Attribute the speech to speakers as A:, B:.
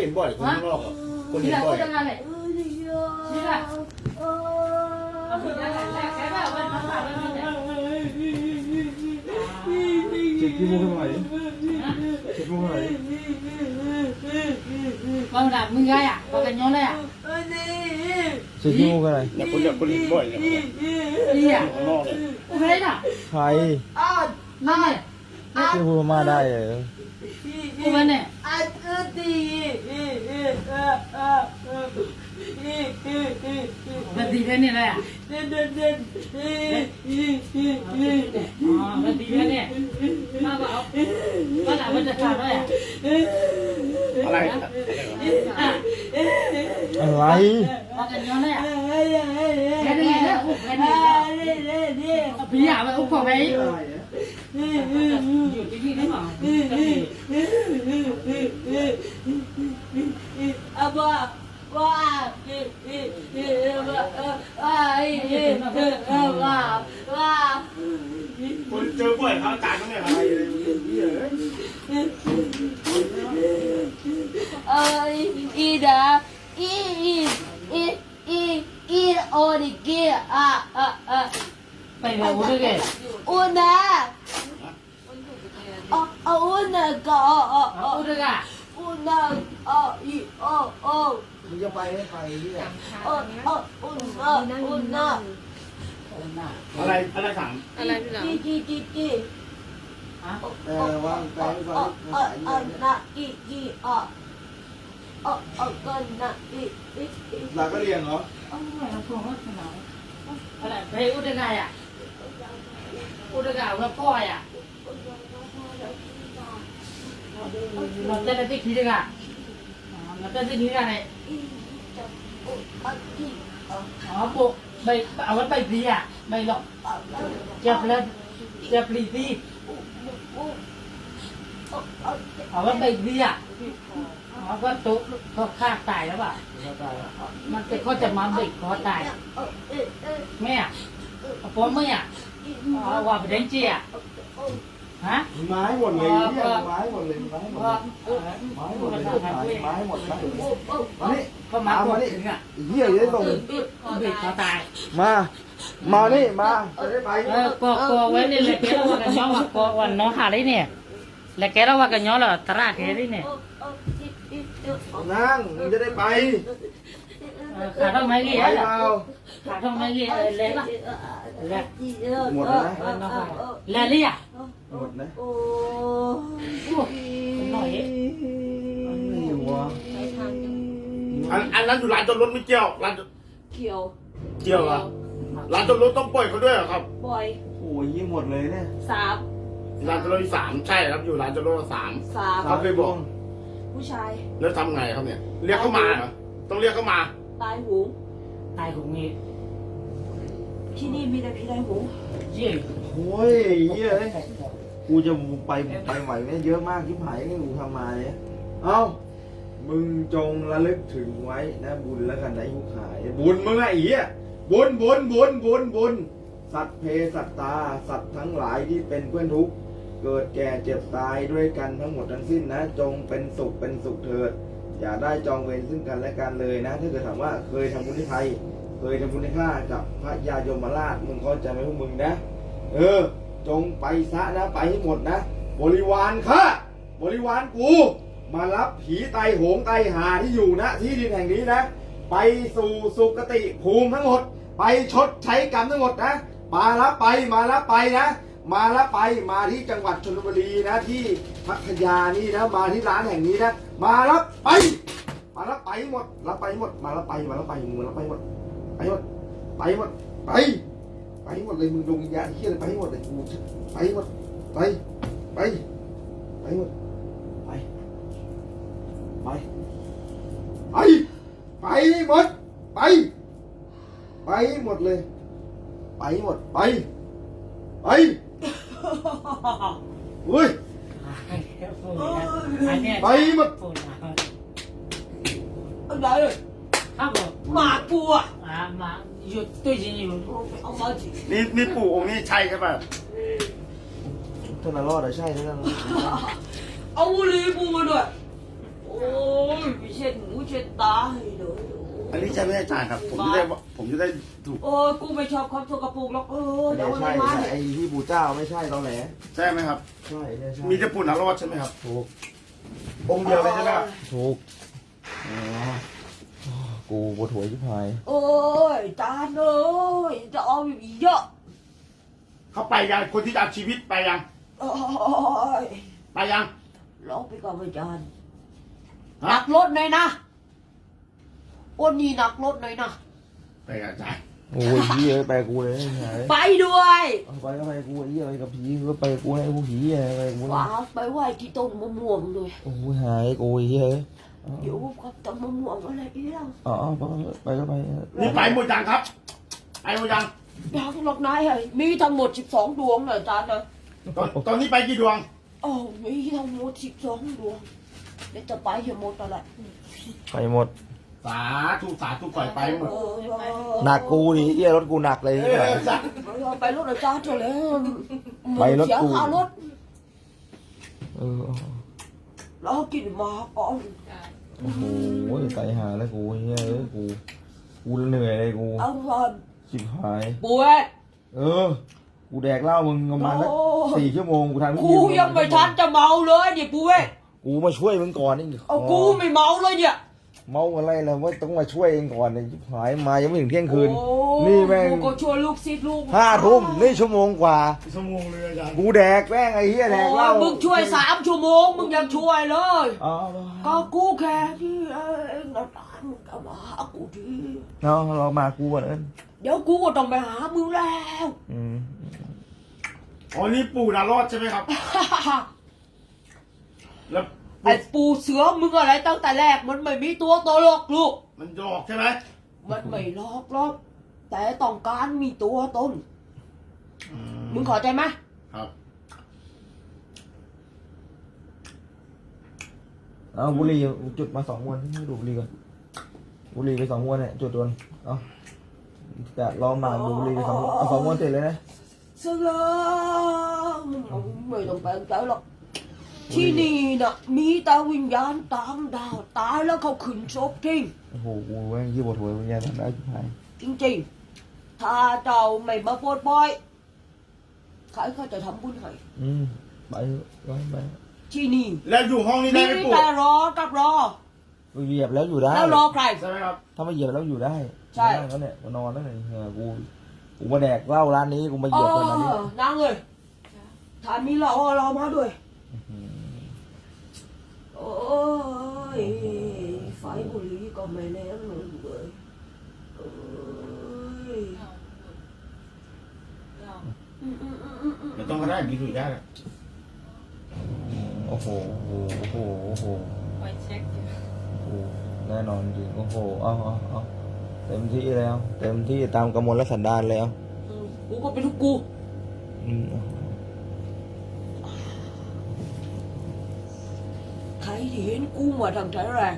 A: เห็นบ่อยคนข้างนอกอะคน
B: ที
A: เห็น
B: ละ
A: บ่ค
B: อ
A: ย
B: นอะทำงาน
C: เลยချက်ကြည့်ဖို့ခမလေးချက်ဖို့ခ
B: မလေးဘာလို့လဲမင်းရရဘာ
C: ကညောလဲရချက်ကြည့်ဖို့ခမလေး
A: เนี่ยคนเนี่ยคนเห็นบ่อยเนี่ยคนเนี่ย
B: ဒီရ
A: ข้างนอกเนี่ย
B: ဥပဒေတာ
C: ခိုင်းနား
B: ရချ
C: က်ဖို့ခမလေးရဥပနဲ့ อันก็ดี
D: มันดี
B: แค่นี้
C: เลยอะ
B: อ๋นมันดีแค่นี้มาเปล่าว่าหลังมันจะขาดด้รย
A: อะอะไร
C: อะไร
B: พอกันย้อนเลยอะแค่นี้แล้วอุ้มแค่
D: นี้พี่อยากไปอุ้มของไหม
B: Cái gì?
D: Wow.
A: คนเจอบ่อยเขาอาการเขาเนี่ยอะไรเลยเหี้ยเอ้ย
D: Ơi, y đã, y, y, y, y, y, ô đi kia, à, à, à,
B: Mày vào uống cái gì?
D: uống nè. Ờ, ờ, uống nè, cọ, ờ,
B: Ờ,
D: ờ,
B: uống được à?
D: uống nè, ờ, y, ờ, ờ,
C: มึงจะไปให้ไปที่ไหน
D: ờ, ờ, uống nè, uống nè.
A: อะไรอะไรถาม
D: Chi, chi, chi, chi.
C: เออว่างไปให้ไป
D: Ờ, ờ, ờ, nè, chi, chi, ờ. Ờ, ờ, cần nè, chi, chi, chi.
C: หลักก็เรียนเหรอ
B: Ông mày nó không hết cái nào. Ờ, lại thấy uống được à? Uống được à? Uống coi à? Nó tên là cái gì được à? Ờ, Nó tên là cái gì này?
D: Ờ, chi, ờ,
B: Ờ, bộ mày bảo vẫn bày gì à? Mày lọ
D: ờ, ờ,
B: chẹp lên chẹp lì gì?
D: ờ, ờ, ờ,
B: Ở vẫn bày gì à? Ở vẫn tốt có khác tài đó bảo.
C: เข้าใจแล้ว
B: มันเป็นข้อจะมาบิกคอตายแม่อะพอไม่อ่อว่าไปเดนจีอะ ฮะ
C: ไม้หมดเลยเนี่ยไม้หมดเลยไม้หมดเลยไม้หมดเลยไม้หมดไม้หมานี่
B: ก็มาตัวถึงอะ
C: เหี้ยจะได้ส่ง
B: เบิกคอตาย
C: มามานี่มาจะได้ไป
B: เออก็ก็ไว้ในแหละแกเราว่ากันย้อนว่าก็วันน้องหาได้เนี่ยแหละแกเราว่ากันย้อนแล้วตราแกได้เนี่ย
C: นั่งมึงจะได้ไป
B: ขาทำไมกี่
C: ไป
B: อะ
C: เปล่า
B: ขาทำไมกี่เละป่ะเละ
C: หมดแล้วนะ
B: น้องหาเละเลยอะ
C: หมดนะ
B: โอ้หน่อย
C: ไม่อยู่วะ
A: อันอันนั้นอยู่ร้านจอดรถไม่เกี่ยวร้านจอด
D: Kiều
A: เกี่ยวเหรอร้านจอดรถต้องปล่อยเขาด้วยเหรอครับ
D: Bòi
C: โอ้ยยี่หมดเลยเนี่ย
D: Sám
A: ร้านจอดรถที่สามใช่ครับอยู่ร้านจอดรถสาม
D: Sám
A: เขาเคยบอก
D: ผู้ชาย
A: แล้วทำไงครับเนี่ย เรียกเขามาเหรอต้องเรียกเขามา
D: ตายหูง
B: ตายของนี้
D: ที่นี่มีแต่ผีตายหูง
B: เยี่ย
C: โอ้ยเหี้ยเอ้ย กูจะไปไปไหวไหมเยอะมากที่หายนี่กูทำมาเนี่ยเอ้ามึงจงระลึกถึงไว้นะ บุญแล้วกันนะยุขาย บุญมึงไอ้เหี้ยบุญบุญบุญบุญบุญสัตว์เพสัตตา สัตว์ทั้งหลายที่เป็นเพื่อนทุกข์เกิดแก่เจ็บตายด้วยกันทั้งหมดทั้งสิ้นนะ จงเป็นสุขเป็นสุขเถิด อย่าได้จองเวรซึ่งกันและกันเลยนะ ถ้าเกิดถามว่าเคยทำบุญให้ใครเคยทำบุญให้ข้ากับพระยายมราชมึงเข้าใจไหมพวกมึงนะ เออ จงไปซะนะไปให้หมดนะ บริวารข้าบริวารกู มารับผีไตโหงไตหาที่อยู่นะที่ดินแห่งนี้นะ ไปสู่สุคติภูมิทั้งหมด ไปชดใช้กรรมทั้งหมดนะ มารับไปมารับไปนะ มารับไปมาที่จังหวัดชลบุรีนะที่พัทยานี่นะมาที่ร้านแห่งนี้นะ มารับไป มารับไปหมดรับไปหมด มารับไปมารับไปมารับไปหมดไปหมดไปหมดไป ไปหมดเลยมึงดวงวิญญาณเฮียอะไรไปหมดเลยกูไปหมดไปไปไปหมดไปไปไปไปหมดไปไปหมดเลยไปหมดไปไปเฮ้ย
B: อันเนี้ย
C: ไปหมด
B: ฝุ่นอะ
D: อะไรเลย
B: ครับผม
D: หมากูอะ
B: อ่ามา อยู่ตัวจริงอยู่
D: เอามาจิ
A: นี่นี่ปู่องค์นี้ใช่ใช่ป่ะ
C: ท่านนรอดอะใช่ท่านนรอด
D: เอาบุหรี่กูมาด้วยโอ้ยไม่ใช่ตายเลย
A: อันนี้ใช่ไม่ใช่อาจารย์ครับ ผมจะได้ผมจะได้ถูก
D: โอ้ยกูไม่ชอบความสกปรกหรอกเออเดี๋ยว
C: ไม่
D: อะไร
C: ใช่
D: มา
C: ไม่ใช่ไอ้ที่ปู่เจ้าไม่ใช่ตอแหล
A: ใช่ไหมครับ
C: ใช่เนี่ยใช่
A: มีแต่ปุ่นอรอดใช่ไหมครับ
C: ถูก
A: องค์เดียวเลยใช่ไหมครับ
C: ถูกอ๋อกูปวดหัวชิบหาย
D: โอ้ย ตาเอ้ยจะเอาอีกเยอะ
A: เขาไปยังคนที่จะเอาชีวิตไปยัง
D: โอ้ย
A: ไปยัง
D: ลองไปก่อนอาจารย์ห
A: ฮะ
D: นักรถหน่อยนะอ้วนนี่หนักรถหน่อยนะ
A: ไปกับอาจารย์
C: โอ้ยผีเอ้ยไปกูเลยไอ้หาย
D: ไปด้วย
C: เอาไปก็ไปกูไอ้เหี้ยอะไรกับผีก็ไปกูให้กูผีอะไรไปกู
D: ว้าไปไหว้ที่ต้นมะม่วงเลย
C: โอ้ยหายกูไอ้เหี้ยเอ้ย
D: เดี๋ยวกับต้นมะม่วงอะไรอีกแล้ว
C: อ๋อไปไปก็ไป
A: นี่ไปหมดยังครับ ไปหมดยัง
D: ยังหรอกนายเฮ้ยมีทั้งหมด12ดวงเลยอาจารย์นะ
A: ตอนตอนนี้ไปกี่ดวง
D: โอ้มีทั้งหมด12ดวงเดี๋ยวจะไปให้หมดอะไร
C: ไปหมด
A: สาธุสาธุปล่อยไปหมด
D: เออ
C: หนักกูดิเหี้ยรถกูหนักเลย
A: เอ
C: นี่
A: ออาจารย์
D: ไปรถอาจารย์เถอะแล้ว
C: ไปรถ
D: เสีย
C: กู
D: ค่ารถ
C: เออ
D: แล้วกินมาก่อน
C: โอ้โหไปหาแล้วกูไอ้เหี้ยเอ้ยกู กูเหนื่อยเลยกู
D: เอาก่อน
C: ชิบหาย
D: ป่วย
C: เออ กูแดกเหล้ามึงประมาณสัก
D: โอ้
C: สี่ชั่วโมงกูทำ
D: กูยังไม่ทันจะเมาเลยเนี่ยป่วย
C: กูมาช่วยมึงก่อนนี่
D: เอากูไม่เมาเลยเนี่ย
C: เมาอะไรแล้วว่าต้องมาช่วยเองก่อนเนี่ยชิบหายมายังไม่ถึงเที่ยงคืน
D: โอ้
C: นี่แม่ง
D: กูก็ชวนลูกศิษย์ลูก
C: ห้าทุ่มนี่ชั่วโมงกว่า
A: ชั่วโมงเลยอาจารย์
C: กูแดกแม่งไอ้เหี้ยแดกเหล้า
D: โอ้ยมึงช่วยสามชั่วโมงมึงยังช่วยเลย
C: อ๋อ
D: ก็กูแค่ที่เองนะตามมึงก็มาหากูที
C: เนาะเรามากูก่อนเอิ้น
D: เดี๋ยวกูก็ต้องไปหามึงแล้ว
C: อืม
A: อ๋อนี่ปู่นารอดใช่ไหมครับแล้ว
D: ไอ้ปูเสือมึงอะไรตั้งแต่แรกมันไม่มีตัวตลกลูก
A: มันหยอกใช่ไหม
D: มันไม่หลอกหรอกแต่ต้องการมีตัวตน
A: อื
D: มึงเข้าใจไหม
A: ครับ
C: เอาบุหรี่จุดมาสองวันที่ดูบุหรี่ก่อนบุหรี่ไปสองวันเนี่ยจุดโดนเอาจะลองมาดูบุหรี่ไปสองวันเอาสองวันเสร็จเลยนะ
D: เสือไม่ต้องแปลงใจหรอก ที่นี่น่ะมีแต่วิญญาณตามดาวตายแล้วเขาขึ้นศพทิ้ง
C: โอ้โหกูแม่งยี่ปวดหัววิญญาณทำได้ชิบหาย
D: จริงๆ ถ้าเจ้าไม่มาปวดบ่อยใครเขาจะทำบุญให้
C: อืมไปร้อยไป
D: ที่นี่
A: แล้วอยู่ห้องนี้ได้
D: มี
A: ไหมปู่
D: แต่รอกับรอ
C: เหยียบแล้วอยู่ได้
D: แล้วรอใคร
A: ใช่ไหมครับ
C: ถ้าไม่เหยียบแล้วอยู่ได้
D: ใช่
C: นั่งแล้วเนี่ยมานอนแล้วเนี่ยเออกูกูมาแดกเหล้าร้านนี้กูมาเห
D: เอ
C: ยียบเลยร้านนี้
D: อนั่งเลยถ้ามีเราเอาเรามาด้วย โอ้ยไฟบุหรี่ก็ไม่แรงเลยเอ้ย
A: ไม่ต้องก็ได้มีถุยได้แหละ
C: โอ้โห โอ้โห โอ้โห
B: ไปเช็คอยู่
C: โอ้โห แน่นอนจริง โอ้โห เอาเอาเอาเต็มที่แล้ว เต็มที่ตามกำมลและสันดานแล้ว
D: กูก็เป็นทุกกู
C: อืม
D: ใครที่เห็ นกูมาทำแต่แรก